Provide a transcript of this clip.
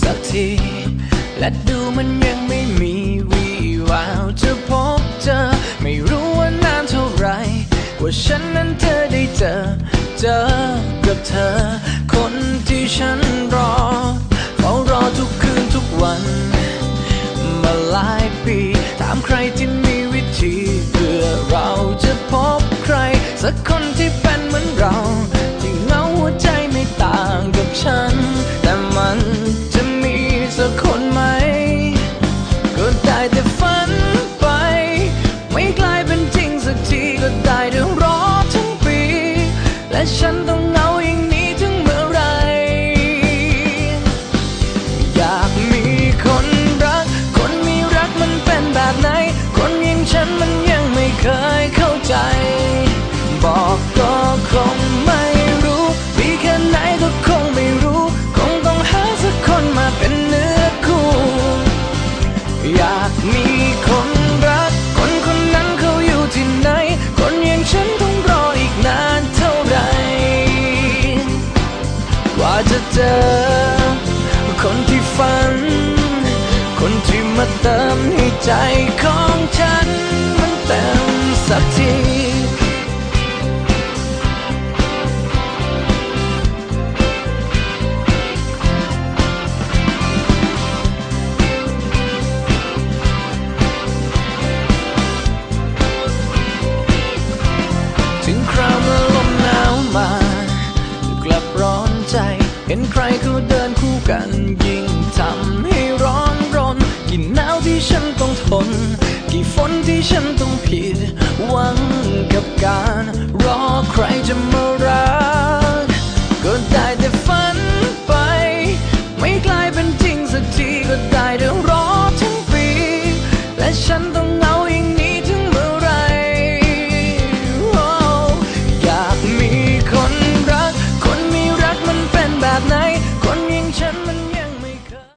สักที และดูมันยังไม่มีวี่แววจะพบเจอ ไม่รู้ว่านานเท่าไร ว่าฉันนั้นเธอได้เจอ เจอกับเธอ คนที่ฉันรอเฝ้ารอทุกคืนทุกวัน มาหลายปี ถามใครที่มีวิธี เพื่อเราจะพบใคร สักคนที่ แต่ฝันไป ไม่กลายเป็นจริงสักทีก็ได้แต่รอทั้งปี และฉันต้องเหงาอย่าง เจอ คนที่ฝัน คนที่มาเติมให้ใจเขา ที่ฉันต้องผิดหวังกับการรอใครจะมารักก็ได้แต่ฝันไป ไม่กลายเป็นจริงสักทีก็ได้แต่รอทั้งปี และฉันต้อง